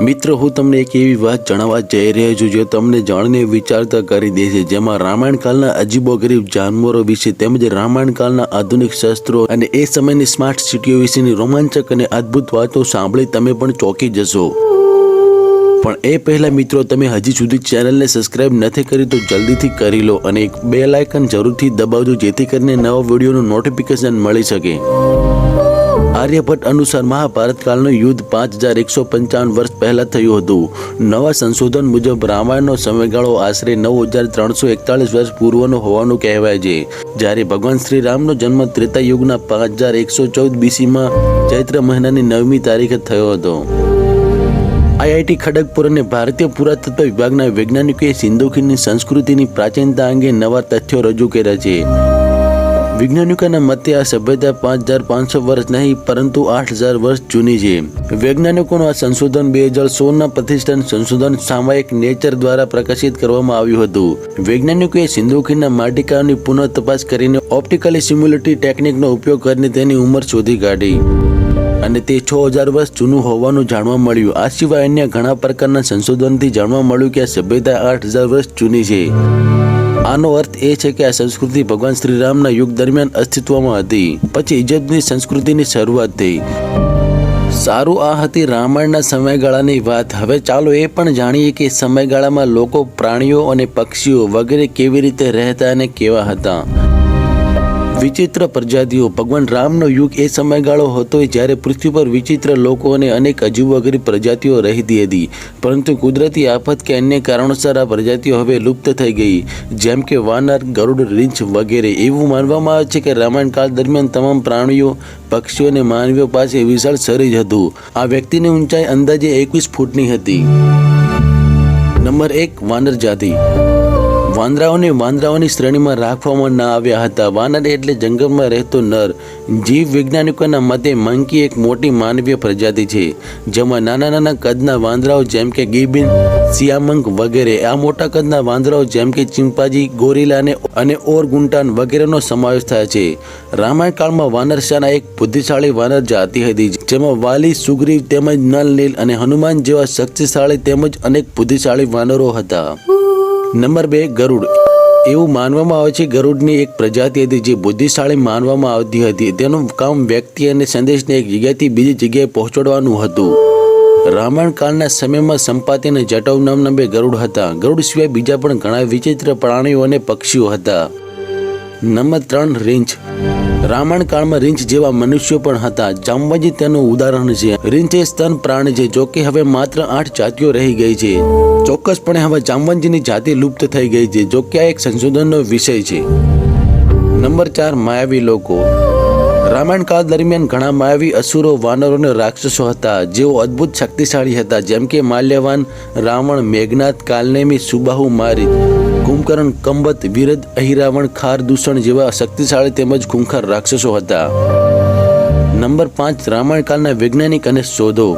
મિત્રો, હું તમને એક એવી વાત જણાવવા જઈ રહ્યો છું જે તમને જાણીને વિચારતા કરી દેશે જેમાં રામાયણ કાળના અજીબો ગરીબ જાનવરો વિશે તેમજ રામાયણ કાળના આધુનિક શસ્ત્રો અને એ સમયની સ્માર્ટ સિટીઓ વિશેની રોમાંચક અને અદ્ભુત વાતો સાંભળી તમે પણ ચોંકી જશો. પણ એ પહેલા મિત્રો, તમે હજી સુધી ચેનલને સબસ્ક્રાઇબ નથી કરી તો જલ્દીથી કરી લો અને એક બે લાયકન જરૂરથી દબાવજો જેથી કરીને નવા વિડીયોનું નોટિફિકેશન મળી શકે. આર્યભટ્ટ અનુસાર મહાભારત કાળનું યુદ્ધ પાંચ હજાર એકસો પંચાવન વર્ષ પહેલા થયું હતું. નવા સંશોધન મુજબ રામાયણનો સમયગાળો આશરે નવ હજાર ત્રણસો એકતાલીસ વર્ષ પૂર્વનો હોવાનું કહેવાય છે. જ્યારે ભગવાન શ્રી રામનો જન્મ ત્રેતા યુગના પાંચ હજાર એકસો ચૌદ બીસીમાં ચૈત્ર મહિનાની નવમી તારીખે થયો હતો. આઈઆઈટી ખડગપુર અને ભારતીય પુરાતત્વ વિભાગના વૈજ્ઞાનિકોએ સિંધુ ખીણની સંસ્કૃતિની પ્રાચીનતા અંગે નવા તથ્યો રજૂ કર્યા છે. વૈજ્ઞાનિકોના મતે આ સભ્યતા પાંચ હજાર પાંચસો વર્ષ નહીં, પરંતુ આઠ હજાર વર્ષ જૂની છે. વૈજ્ઞાનિકોનું આ સંશોધન બે હજાર સોળના પ્રતિષ્ઠાન સંશોધન સામાયિક નેચર દ્વારા પ્રકાશિત કરવામાં આવ્યું હતું. વૈજ્ઞાનિકોએ સિંધુ માટિકાઓની પુનઃ તપાસ કરીને ઓપ્ટિકલી સિમ્યુલેટરી ટેકનિકનો ઉપયોગ કરીને તેની ઉંમર શોધી કાઢી. અને તે છ હજાર વર્ષ જૂનું હોવાનું જાણવા મળ્યું. આ સિવાય અન્ય ઘણા પ્રકારના સંશોધનથી જાણવા મળ્યું કે આ સભ્યતા આઠ હજાર વર્ષ જૂની છે. આનો અર્થ એ છે કે આ સંસ્કૃતિ ભગવાન શ્રીરામના યુગ દરમિયાન અસ્તિત્વમાં હતી. પછી ઇજિપ્તની સંસ્કૃતિની શરૂઆત થઈ. સારું આ હતી રામાયણના સમયગાળાની વાત. હવે ચાલો એ પણ જાણીએ કે સમયગાળામાં લોકો પ્રાણીઓ અને પક્ષીઓ વગેરે કેવી રીતે રહેતા અને કેવા હતા. વિચિત્ર પ્રજાતિઓ. ભગવાન રામનો યુગ એ સમયગાળો હતો જ્યારે પૃથ્વી પર વિચિત્ર લોકો અને અનેક અજીબોગરી પ્રજાતિઓ રહેતી હતી. પરંતુ કુદરતી આફત કે અન્ય કારણોસર આ પ્રજાતિઓ હવે લુપ્ત થઈ ગઈ. જેમ કે વાનર, ગરુડ, રીંછ વગેરે. એવું માનવામાં આવે છે કે રામાયણ કાળ દરમિયાન તમામ પ્રાણીઓ, પક્ષીઓ અને માનવીઓ પાસે વિશાળ શરીર હતું. આ વ્યક્તિની ઊંચાઈ અંદાજે એકવીસ ફૂટની હતી. નંબર એક, વાનર જાતિ. વાંદરાઓને વાંદરાઓની શ્રેણીમાં રાખવામાં ના આવ્યા હતા. વાનર એટલે જંગલમાં રહેતો નર. જીવ વૈજ્ઞાનિકોના મતે મંકી એક મોટી માનવીય પ્રજાતિ છે, જેમાં નાના નાના કદના વાંદરાઓ જેમ કે ગીબિન સિયામંક વગેરે. આ મોટા કદના વાંદરાઓ જેમ કે ચિંપાજી, ગોરીલા અને ઓરગુંટાન વગેરેનો સમાવેશ થાય છે. રામાયણ કાળમાં વાનરશાના એક બુદ્ધિશાળી વાનર જાતિ હતી, જેમાં વાલી, સુગ્રીવ તેમજ નલ, નીલ અને હનુમાન જેવા શક્તિશાળી તેમજ અનેક બુદ્ધિશાળી વાનરો હતા. નંબર બે, ગરુડ. એવું માનવામાં આવે છે, ગરુડની એક પ્રજાતિ હતી જે બુદ્ધિશાળી માનવામાં આવતી હતી. તેનું કામ વ્યક્તિ અને સંદેશને એક જગ્યાએથી બીજી જગ્યાએ પહોંચાડવાનું હતું. રામાયણ કાળના સમયમાં સંપાતિ અને જટવ નામના બે ગરુડ હતા. ગરુડ સિવાય બીજા પણ ઘણા વિચિત્ર પ્રાણીઓ અને પક્ષીઓ હતા. નંબર ત્રણ, રીંછ. રામાયણ કાળમાં રીંછ જેવા મનુષ્યો પણ હતા. જાંબાજી તેનું ઉદાહરણ છે. રીંછ એ સ્તન પ્રાણી છે જોકે હવે માત્ર આઠ જાતિઓ રહી ગઈ છે. ચોક્કસપણે હવે જાંબંજીની જાતિ લુપ્ત થઈ ગઈ છે જોકે આ એક સંશોધનનો વિષય છે. નંબર ચાર, માયાવી લોકો. રામાયણ કાળ દરમિયાન ઘણા માયાવી, અસુરો, વાનરો અને રાક્ષસો હતા. જેઓ અદ્ભુત શક્તિશાળી હતા, જેમ કે માલ્યવાન રાવણ મેઘનાથ કાલનેમી, સુબાહુ, મારી. કુંભકર્ણ, કંબત, વિરદ, અહિરાવણ, ખાર, દૂષણ જેવા શક્તિશાળી તેમજ ખૂંખાર રાક્ષસો હતા. નંબર પાંચ, રામાયણ કાળના વૈજ્ઞાનિક અને શોધો.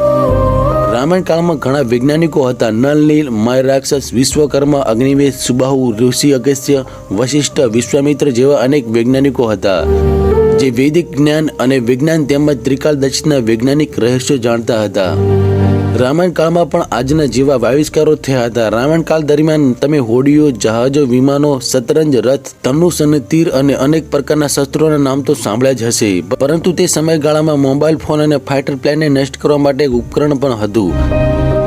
રામાયણ કાળમાં ઘણા વૈજ્ઞાનિકો હતા. નલ, નીલ, માય રાક્ષસ, વિશ્વકર્મા અગ્નિવેશ સુબાહુ, ઋષિ, અગસ્ત્ય, વશિષ્ઠ, વિશ્વામિત્ર જેવા અનેક વૈજ્ઞાનિકો હતા, જે વૈદિક જ્ઞાન અને વિજ્ઞાન તેમજ ત્રિકાળદર્શીના વૈજ્ઞાનિક રહસ્યો જાણતા હતા. રામાયણ કાળમાં પણ આજના જેવા આવિષ્કારો થયા હતા. રામાયણ કાળ દરમિયાન તમે હોડીઓ, જહાજો, વિમાનો, શતરંજ, રથ, ધનુષ અને તીર અને અનેક પ્રકારના શસ્ત્રોના નામ તો સાંભળ્યા જ હશે. પરંતુ તે સમયગાળામાં મોબાઈલ ફોન અને ફાઇટર પ્લેનને નષ્ટ કરવા માટે એક ઉપકરણ પણ હતું.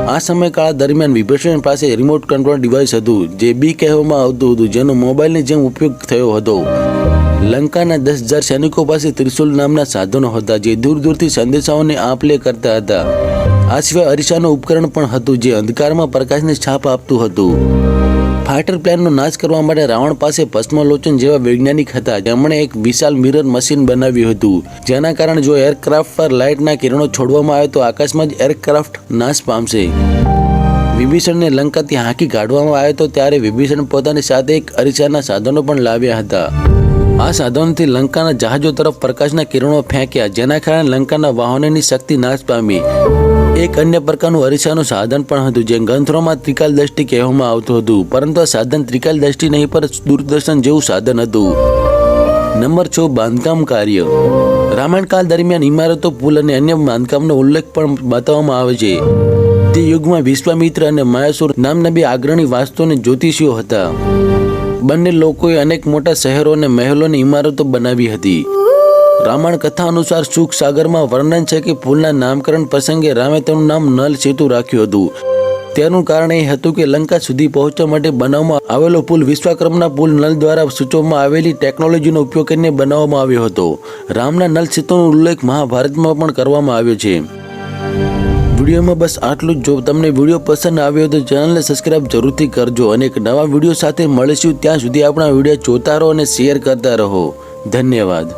આ સમયગાળા દરમિયાન વિભીષણ પાસે રિમોટ કંટ્રોલ ડિવાઇસ હતું, જે બી કહેવામાં આવતું હતું, જેનો મોબાઈલની જેમ ઉપયોગ થયો હતો. લંકાના દસ હજાર સૈનિકો પાસે ત્રિશુલ નામના સાધનો હતા, જે દૂર દૂરથી સંદેશાઓને આપ લે કરતા હતા. આ સિવાય અરીસાનું ઉપકરણ પણ હતું જે અંધકારમાં પ્રકાશને છાપ આપતું હતું. ફાઇટર પ્લેનનો નાશ કરવા માટે રાવણ પાસે ભસ્મલોચન જેવા વૈજ્ઞાનિક હતા. જેમણે એક વિશાલ મિરર મશીન બનાવ્યું હતું, જેના કારણે જો એરક્રાફ્ટ પર લાઇટના કિરણો છોડવામાં આવે તો આકાશમાં જ એરક્રાફ્ટ નાશ પામશે. વિભીષણને લંકાથી હાંકી કાઢવામાં આવ્યો તો ત્યારે વિભીષણ પોતાની સાથે એક અરીસાના સાધનો પણ લાવ્યા હતા. આ સાધનોથી લંકાના જહાજો તરફ પ્રકાશના કિરણો ફેંક્યા, જેના કારણે લંકાના વાહનોની શક્તિ નાશ પામી. એક અન્ય પ્રકારનું અરીસાનું સાધન પણ હતું, જે ગ્રંથોમાં ત્રિકાલ દ્રષ્ટિ કહેવામાં આવતું હતું, પરંતુ આ સાધન ત્રિકાલ દ્રષ્ટિ નહીં પર દૂરદર્શન જેવું સાધન હતું. નંબર છ, બાંધકામ કાર્ય. રામાયણ કાળ દરમિયાન ઇમારતો, પુલ અને અન્ય બાંધકામનો ઉલ્લેખ પણ બતાવવામાં આવે છે. તે યુગમાં વિશ્વામિત્ર અને માયાસુર નામના બે અગ્રણી વાસ્તુ અને જ્યોતિષીઓ હતા. બંને લોકોએ અનેક મોટા શહેરો અને મહેલોની ઇમારતો બનાવી હતી. રામાયણ કથા અનુસાર સુખ સાગરમાં વર્ણન છે કે પુલના નામકરણ પ્રસંગે રામે તેનું નામ નલ સેતુ રાખ્યું હતું. તેનું કારણ એ હતું કે લંકા સુધી પહોંચવા માટે બનાવવામાં આવેલો પુલ વિશ્વકર્મના પુલ નલ દ્વારા સૂચવવામાં આવેલી ટેકનોલોજીનો ઉપયોગ કરીને બનાવવામાં આવ્યો હતો. રામના નલ સેતુનો ઉલ્લેખ મહાભારતમાં પણ કરવામાં આવ્યો છે. વિડીયોમાં બસ આટલું જ. જો તમને વીડિયો પસંદ આવ્યો તો ચેનલને સબસ્ક્રાઇબ જરૂરથી કરજો અને એક નવા વીડિયો સાથે મળીશું. ત્યાં સુધી આપણા વીડિયો જોતા રહો અને શેર કરતા રહો. ધન્યવાદ.